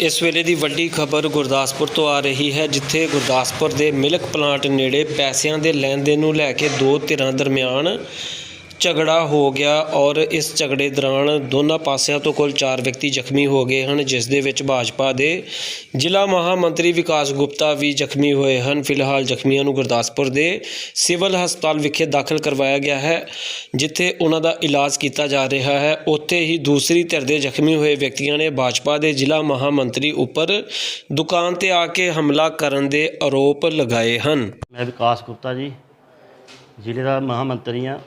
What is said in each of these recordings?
ਇਸ ਵੇਲੇ ਦੀ ਵੱਡੀ ਖਬਰ ਗੁਰਦਾਸਪੁਰ ਤੋਂ ਆ ਰਹੀ ਹੈ, ਜਿੱਥੇ ਗੁਰਦਾਸਪੁਰ ਦੇ ਮਿਲਕ ਪਲਾਂਟ ਨੇੜੇ ਪੈਸਿਆਂ ਦੇ ਲੈਣ ਦੇਣ ਨੂੰ ਲੈ ਕੇ ਦੋ ਧਿਰਾਂ ਦਰਮਿਆਨ ਝਗੜਾ ਹੋ ਗਿਆ ਔਰ ਇਸ ਝਗੜੇ ਦੌਰਾਨ ਦੋਨਾਂ ਪਾਸਿਆਂ ਤੋਂ ਕੁੱਲ 4 ਵਿਅਕਤੀ ਜ਼ਖਮੀ ਹੋ ਗਏ ਹਨ, ਜਿਸ ਦੇ ਵਿੱਚ ਭਾਜਪਾ ਦੇ ਜ਼ਿਲ੍ਹਾ ਮਹਾਮੰਤਰੀ ਵਿਕਾਸ ਗੁਪਤਾ ਵੀ ਜ਼ਖਮੀ ਹੋਏ ਹਨ। ਫਿਲਹਾਲ ਜ਼ਖਮੀਆਂ ਨੂੰ ਗੁਰਦਾਸਪੁਰ ਦੇ ਸਿਵਲ ਹਸਪਤਾਲ ਵਿਖੇ ਦਾਖਲ ਕਰਵਾਇਆ ਗਿਆ ਹੈ, ਜਿੱਥੇ ਉਹਨਾਂ ਦਾ ਇਲਾਜ ਕੀਤਾ ਜਾ ਰਿਹਾ ਹੈ। ਉੱਥੇ ਹੀ ਦੂਸਰੀ ਧਿਰ ਦੇ ਜ਼ਖਮੀ ਹੋਏ ਵਿਅਕਤੀਆਂ ਨੇ ਭਾਜਪਾ ਦੇ ਜ਼ਿਲ੍ਹਾ ਮਹਾਮੰਤਰੀ ਉੱਪਰ ਦੁਕਾਨ ਤੇ ਆ ਕੇ ਹਮਲਾ ਕਰਨ ਦੇ ਆਰੋਪ ਲਗਾਏ ਹਨ। ਮੈਂ ਵਿਕਾਸ ਗੁਪਤਾ ਜੀ, ਜ਼ਿਲ੍ਹੇ ਦਾ ਮਹਾਮੰਤਰੀ ਹਾਂ।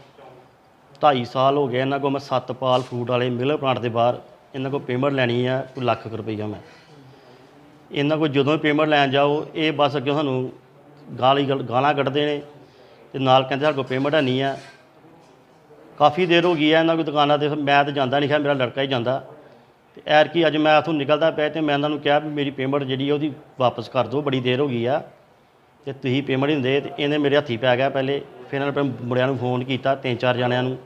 2.5 ਸਾਲ ਹੋ ਗਏ ਇਹਨਾਂ ਕੋਲ ਮੈਂ ਸਤਪਾਲ ਫਰੂਟ ਵਾਲੇ ਮਿਲਰ ਪਲਾਂਟ ਦੇ ਬਾਹਰ, ਇਹਨਾਂ ਕੋਲ ਪੇਮੈਂਟ ਲੈਣੀ ਆ ਕੋਈ ਲੱਖ ਰੁਪਈਆ ਮੈਂ। ਇਹਨਾਂ ਕੋਲ ਜਦੋਂ ਪੇਮੈਂਟ ਲੈਣ ਜਾਓ, ਇਹ ਬਸ ਅੱਗੇ ਸਾਨੂੰ ਗਾਲੀ ਗਲ- ਗਾਲਾਂ ਕੱਢਦੇ ਨੇ ਤੇ ਨਾਲ ਕਹਿੰਦੇ ਸਾਡੇ ਕੋਲ ਪੇਮੈਂਟ ਹੈ ਨਹੀਂ ਆ। ਕਾਫੀ ਦੇਰ ਹੋ ਗਈ ਹੈ ਇਹਨਾਂ ਕੋਲ ਦੁਕਾਨਾਂ ਤੇ, ਮੈਂ ਤਾਂ ਜਾਂਦਾ ਨਹੀਂ ਖਾ ਮੇਰਾ ਲੜਕਾ ਹੀ ਜਾਂਦਾ। ਤੇ ਐਰ ਕੀ ਅੱਜ ਮੈਂ ਇੱਥੋਂ ਨਿਕਲਦਾ ਪਿਆ ਤੇ ਮੈਂ ਇਹਨਾਂ ਨੂੰ ਕਿਹਾ ਵੀ ਮੇਰੀ ਪੇਮੈਂਟ ਜਿਹੜੀ ਆ ਉਹਦੀ ਵਾਪਸ ਕਰ ਦਿਓ, ਬੜੀ ਦੇਰ ਹੋ ਗਈ ਆ। ਤੇ ਤੁਸੀਂ ਪੇਮੈਂਟ ਨਹੀਂ ਦਿੰਦੇ ਤੇ ਇਹਨੇ ਮੇਰੇ ਹੱਥੀ ਪੈ ਗਿਆ ਪਹਿਲੇ, ਫਿਰ ਇਹਨਾਂ ਨੇ ਆਪਣੇ ਮੁੰਡਿਆਂ ਨੂੰ ਫੋਨ ਕੀਤਾ, ਤਿੰਨ ਚਾਰ ਜਣਿਆਂ ਨੂੰ।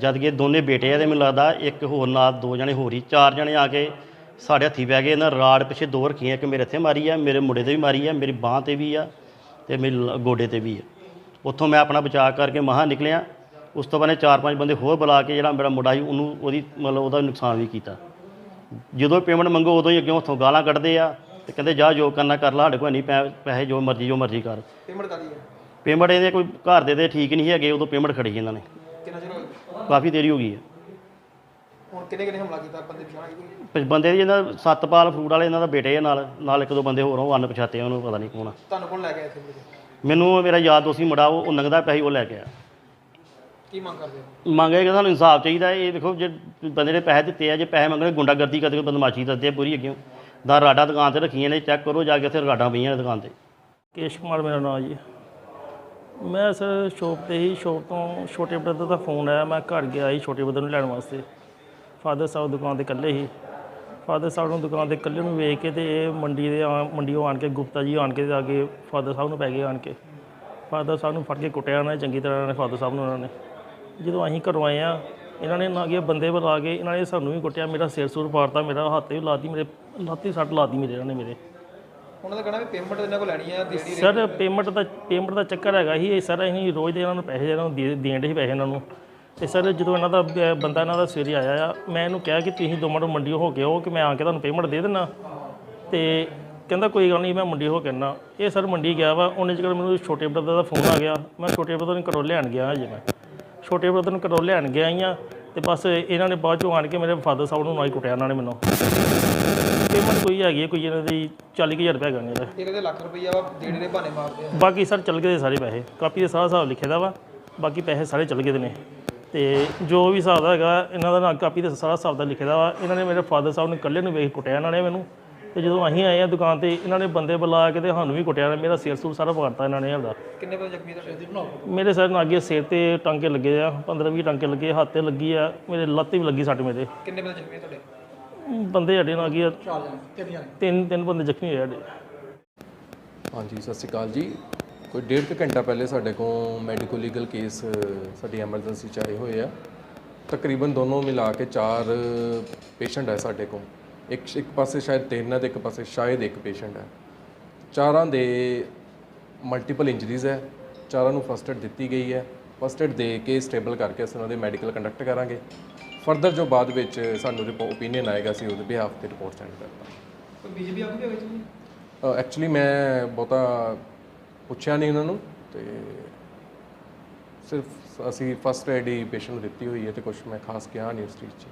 ਜਦ ਕਿ ਦੋਨੇ ਬੇਟੇ ਆ ਤੇ ਮੈਨੂੰ ਲੱਗਦਾ ਇੱਕ ਹੋਰ ਨਾਲ ਦੋ ਜਣੇ ਹੋਰ ਹੀ ਚਾਰ ਜਣੇ ਆ ਕੇ ਸਾਡੇ ਹੱਥੀ ਪੈ ਗਏ ਇਹਨਾਂ ਰਾੜ ਪਿੱਛੇ ਦੋ ਰੱਖੀਆਂ ਇੱਕ ਮੇਰੇ ਇੱਥੇ ਮਾਰੀ ਆ ਮੇਰੇ ਮੁੰਡੇ ਤੇ ਵੀ ਮਾਰੀ ਆ ਮੇਰੀ ਬਾਹ ਤੇ ਵੀ ਆ ਤੇ ਮੇਰੇ ਗੋਡੇ ਤੇ ਵੀ ਆ। ਉੱਥੋਂ ਮੈਂ ਆਪਣਾ ਬਚਾਅ ਕਰਕੇ ਮਹਾ ਨਿਕਲਿਆ। ਉਸ ਤੋਂ ਬਾਅਦ ਚਾਰ ਪੰਜ ਬੰਦੇ ਹੋਰ ਬੁਲਾ ਕੇ ਜਿਹੜਾ ਮੇਰਾ ਮੁੰਡਾ ਸੀ ਉਹਨੂੰ ਉਹਦੀ ਮਤਲਬ ਉਹਦਾ ਨੁਕਸਾਨ ਵੀ ਕੀਤਾ। ਜਦੋਂ ਪੇਮੈਂਟ ਮੰਗੋ ਉਦੋਂ ਹੀ ਅੱਗੇ ਉੱਥੋਂ ਗਾਲਾਂ ਕੱਢਦੇ ਆ ਤੇ ਕਹਿੰਦੇ ਜਾ ਜੋ ਕਰਨਾ ਕਰ ਲਾ ਸਾਡੇ ਕੋਲ ਨਹੀਂ ਪੈਸੇ ਜੋ ਮਰਜ਼ੀ ਜੋ ਮਰਜ਼ੀ ਕਰ। ਪੇਮੈਂਟ ਹੈ ਪੇਮੈਂਟ ਇਹਦੇ ਕੋਈ ਘਰ ਦੇ ਦੇ ਠੀਕ ਨਹੀਂ ਹੈਗੇ ਉਦੋਂ ਪੇਮੈਂਟ ਖੜੀ ਇਹਨਾਂ ਨੇ। ਕਾਫੀ ਦੇਰੀ ਹੋ ਗਈ ਹੈ। ਹੁਣ ਕਿੰਨੇ ਕਿੰਨੇ ਹਮਲਾ ਕੀਤਾ ਬੰਦੇ ਪਛਾਣ ਗਏ ਕੁਝ ਬੰਦੇ ਦੀ ਇਹਨਾਂ ਸਤਪਾਲ ਫਰੂਟ ਵਾਲੇ ਇਹਨਾਂ ਦਾ ਬੇਟੇ ਆ ਨਾਲ ਨਾਲ ਇੱਕ ਦੋ ਬੰਦੇ ਹੋਰ ਆ, ਉਹ ਅਨ ਪਛਾਤੇ ਉਹਨੂੰ ਪਤਾ ਨਹੀਂ ਕੌਣ ਆ। ਤੁਹਾਨੂੰ ਕੌਣ ਲੈ ਗਿਆ ਇੱਥੇ ਮੁੜ ਕੇ? ਮੈਨੂੰ ਮੇਰਾ ਯਾਰ ਦੋਸਤੀ ਮੁੰਡਾ ਉਹ ਉਹ ਨੰਗਦਾ ਪੈਸੇ ਉਹ ਲੈ ਕੇ ਆ ਕੀ ਮੰਗ ਕਰਦੇ ਹੋ? ਮੰਗੇ ਕਿ ਸਾਨੂੰ ਇਨਸਾਫ ਚਾਹੀਦਾ ਇਹ ਦੇਖੋ ਜੇ ਬੰਦੇ ਨੇ ਪੈਸੇ ਦਿੱਤੇ ਆ ਜੇ ਪੈਸੇ ਮੰਗਣੇ ਗੁੰਡਾਗਰਦੀ ਕਰਦੇ ਬਦਮਾਸ਼ੀ ਕਰਦੇ ਆ ਪੂਰੀ ਅੱਗੇ। ਦਾ ਰਾਡਾ ਦੁਕਾਨ ਤੇ ਰੱਖੀਆਂ ਨੇ ਚੈੱਕ ਕਰੋ ਜਾ ਕੇ ਉੱਥੇ ਰਾਡਾਂ ਪਈਆਂ ਨੇ ਦੁਕਾਨ ਤੇ। ਕੇਸ਼ ਕੁਮਾਰ ਮੇਰਾ ਨਾਮ ਜੀ। ਮੈਂ ਸਰ ਸ਼ੋਪ ਤੇ ਹੀ ਸ਼ੋਪ ਤੋਂ ਛੋਟੇ ਬ੍ਰਦਰ ਦਾ ਫੋਨ ਆਇਆ, ਮੈਂ ਘਰ ਗਿਆ ਸੀ ਛੋਟੇ ਬ੍ਰਦਰ ਨੂੰ ਲੈਣ ਵਾਸਤੇ। ਫਾਦਰ ਸਾਹਿਬ ਦੁਕਾਨ ਤੇ ਇਕੱਲੇ ਹੀ ਫਾਦਰ ਸਾਹਿਬ ਨੂੰ ਦੁਕਾਨ ਤੇ ਇਕੱਲੇ ਨੂੰ ਵੇਖ ਕੇ ਤੇ ਇਹ ਮੰਡੀ ਦੇ ਆ- ਮੰਡੀੋਂ ਆਣ ਕੇ, ਗੁਪਤਾ ਜੀ ਆਣ ਕੇ ਤੇ ਆ ਕੇ ਫਾਦਰ ਸਾਹਿਬ ਨੂੰ ਪੈ ਗਏ ਆਣ ਕੇ। ਫਾਦਰ ਸਾਹਿਬ ਨੂੰ ਫੜ ਕੇ ਕੁੱਟਿਆ ਉਹਨਾਂ ਨੇ, ਚੰਗੀ ਤਰ੍ਹਾਂ ਨੇ ਫਾਦਰ ਸਾਹਿਬ ਨੂੰ ਉਹਨਾਂ ਨੇ। ਜਦੋਂ ਅਸੀਂ ਘਰੋਂ ਆਏ ਆ ਇਹਨਾਂ ਨੇ ਨਾ ਕਿ ਬੰਦੇ ਬੁਲਾ ਕੇ ਇਹਨਾਂ ਨੇ ਸਾਨੂੰ ਵੀ ਕੁੱਟਿਆ, ਮੇਰਾ ਸਿਰ ਸੁਰ ਪਾੜਤਾ, ਮੇਰਾ ਹੱਥ ਵੀ ਲਾਤੀ, ਮੇਰੇ ਲੱਤੀ, ਸੱਟ ਲਾਤੀ ਮੇਰੇ, ਇਹਨਾਂ ਨੇ ਮੇਰੇ। ਉਹਨਾਂ ਦਾ ਕਹਿਣਾ ਵੀ ਪੇਮੈਂਟ ਇਹਨਾਂ ਕੋਲ ਲੈਣੀ ਹੈ ਦੇਣੀ ਸਰ ਪੇਮੈਂਟ ਦਾ ਪੇਮੈਂਟ ਦਾ ਚੱਕਰ ਹੈਗਾ ਹੀ ਇਹ ਸਰ ਅਸੀਂ ਰੋਜ਼ ਦੇ ਇਹਨਾਂ ਨੂੰ ਪੈਸੇ ਇਹਨਾਂ ਨੂੰ ਦੇ ਦੇਣ ਦੇ ਪੈਸੇ ਇਹਨਾਂ ਨੂੰ। ਤੇ ਸਰ ਜਦੋਂ ਇਹਨਾਂ ਦਾ ਬ- ਬੰਦਾ ਇਹਨਾਂ ਦਾ ਸਵੇਰੇ ਆਇਆ ਆ ਮੈਂ ਇਹਨੂੰ ਕਿਹਾ ਕਿ ਤੁਸੀਂ ਦੋ ਮਿੰਟ ਮੰਡੀ ਹੋ ਕੇ ਆਓ ਕਿ ਮੈਂ ਆ ਕੇ ਤੁਹਾਨੂੰ ਪੇਮੈਂਟ ਦੇ ਦੇਣਾ ਤੇ ਕਹਿੰਦਾ ਕੋਈ ਗੱਲ ਨਹੀਂ ਮੈਂ ਮੰਡੀ ਹੋ ਕੇ ਆਉਣਾ ਇਹ ਸਰ ਮੰਡੀ ਗਿਆ ਵਾ ਉਹਨੇ ਜਿਹੜਾ ਮੈਨੂੰ ਛੋਟੇ ਬ੍ਰਦਰ ਦਾ ਫੋਨ ਆ ਗਿਆ ਮੈਂ ਛੋਟੇ ਬ੍ਰਦਰ ਨੂੰ ਘਰੋਂ ਲੈਣ ਗਿਆ ਹਜੇ ਮੈਂ। ਛੋਟੇ ਬ੍ਰਦਰ ਨੂੰ ਘਰੋਂ ਲੈਣ ਗਿਆ ਹੀ ਆ ਤੇ ਬਸ ਇਹਨਾਂ ਨੇ ਬਾਅਦ ਚੋਂ ਆਣ ਕੇ ਮੇਰੇ ਫਾਦਰ ਸਾਹਿਬ ਨੂੰ ਹੀ ਕੁੱਟਿਆ ਇਹਨਾਂ ਨੇ ਮੈਨੂੰ। ਪੇਮੈਂਟ ਕੋਈ ਹੈਗੀ ਹੈ ਕੋਈ ਇਹਨਾਂ ਦੀ 40000 ਰੁਪਏ ਹੈਗਾ ਇਹਨਾਂ ਦਾ। ਇਹ ਕਹਿੰਦੇ ਲੱਖ ਰੁਪਈਆ ਵਾ ਦੇਣੇ ਦੇ ਬਹਾਨੇ ਮਾਰਦੇ ਆ। ਬਾਕੀ ਸਰ ਚੱਲ ਗਏ ਦੇ ਸਾਰੇ ਪੈਸੇ। ਕਾਪੀ ਦੇ ਸਾਰਾ ਹਿਸਾਬ ਲਿਖੇ ਦਾ ਵਾ ਬਾਕੀ ਪੈਸੇ ਸਾਰੇ ਚੱਲ ਗਏ ਦੇ ਨੇ। ਤੇ ਜੋ ਵੀ ਹਿਸਾਬ ਦਾ ਹੈਗਾ ਇਹਨਾਂ ਦਾ ਨਾ ਕਾਪੀ ਤੇ ਸਾਰਾ ਹਿਸਾਬ ਦਾ ਲਿਖੇ ਦਾ ਵਾ। ਇਹਨਾਂ ਨੇ ਮੇਰੇ ਫਾਦਰ ਸਾਹਿਬ ਨੂੰ ਇਕੱਲੇ ਨੂੰ ਵੇਖ ਕੁੱਟਿਆ ਇਹਨਾਂ ਨੇ ਮੈਨੂੰ। ਤੇ ਜਦੋਂ ਅਸੀਂ ਆਏ ਆ ਦੁਕਾਨ ਤੇ ਇਹਨਾਂ ਨੇ ਬੰਦੇ ਬੁਲਾ ਕੇ ਤੇ ਸਾਨੂੰ ਵੀ ਕੁੱਟਿਆ ਮੇਰਾ ਸਿਰ ਸੂਰ ਸਾਰਾ ਪਾੜਤਾ ਇਹਨਾਂ ਨੇ ਆਪਦਾ। ਕਿੰਨੇ ਬੰਦੇ ਜ਼ਖਮੀ ਤੁਹਾਡੇ? ਮੇਰੇ ਸਰ ਨਾਲ ਅੱਗੇ ਸਿਰ ਤੇ ਟਾਂਕੇ ਲੱਗੇ ਆ 15 20 ਟਾਂਕੇ ਲੱਗੇ ਹੱਥ ਤੇ ਲੱਗੀ ਆ ਮੇਰੇ ਲੱਤ ਤੇ ਵੀ ਲੱਗੀ ਸੱਟ ਮੇਰੇ। ਕਿੰਨੇ ਬੰਦੇ ਜ਼ਖਮੀ ਤੁਹਾਡੇ? ਬੰਦੇ ਸਾਡੇ ਨਾਲ ਅੱਗੇ ਚਾਰ ਜਣੇ ਤਿੰਨ ਜਣੇ। ਤਿੰਨ ਤਿੰਨ ਬੰਦੇ ਜ਼ਖਮੀ ਹੋਏ ਸਾਡੇ। ਹਾਂਜੀ ਸਤਿ ਸ਼੍ਰੀ ਅਕਾਲ ਜੀ। ਕੋਈ ਡੇਢ ਕੁ ਘੰਟਾ ਪਹਿਲੇ ਸਾਡੇ ਕੋਲ ਮੈਡੀਕੋ ਲੀਗਲ ਕੇਸ ਸਾਡੀ ਐਮਰਜੈਂਸੀ ਚ ਆਏ ਹੋਏ ਆ। ਤਕਰੀਬਨ ਦੋਨੋਂ ਮਿਲਾ ਕੇ ਚਾਰ ਪੇਸ਼ੈਂਟ ਹੈ ਸਾਡੇ ਕੋਲ। ਇੱਕ ਇੱਕ ਪਾਸੇ ਸ਼ਾਇਦ ਤਿੰਨ ਹੈ ਤੇ ਇੱਕ ਪਾਸੇ ਸ਼ਾਇਦ ਇੱਕ ਪੇਸ਼ੈਂਟ ਹੈ ਚਾਰਾਂ ਦੇ ਮਲਟੀਪਲ ਇੰਜਰੀਜ਼ ਹੈ ਚਾਰਾਂ ਨੂੰ ਫਸਟ ਏਡ ਦਿੱਤੀ ਗਈ ਹੈ ਫਸਟ ਏਡ ਦੇ ਕੇ ਸਟੇਬਲ ਕਰਕੇ ਅਸੀਂ ਉਹਨਾਂ ਦੇ ਮੈਡੀਕਲ ਕੰਡਕਟ ਕਰਾਂਗੇ। ਫਰਦਰ ਜੋ ਬਾਅਦ ਵਿੱਚ ਸਾਨੂੰ ਓਪੀਨੀਅਨ ਆਏਗਾ ਅਸੀਂ ਉਹਦੇ ਬਿਹਾਫ ਤੇ ਰਿਪੋਰਟ ਸੈਂਡ ਕਰਾਂਗੇ ਕੋਈ ਬੀਜੇਪੀ ਆਗੂ ਵੀ ਵਿੱਚ ਨਹੀਂ ਐਕਚੁਅਲੀ ਮੈਂ ਬਹੁਤਾ ਪੁੱਛਿਆ ਨਹੀਂ ਉਹਨਾਂ ਨੂੰ ਤੇ ਸਿਰਫ ਅਸੀਂ ਫਸਟ ਹੀ ਪੇਸ਼ੈਂਟ ਦਿੱਤੀ ਹੋਈ ਹੈ ਤੇ ਕੁਝ ਮੈਂ ਖਾਸ ਕਿਹਾ ਨਹੀਂ ਉਸ ਚੀਜ਼ 'ਚ।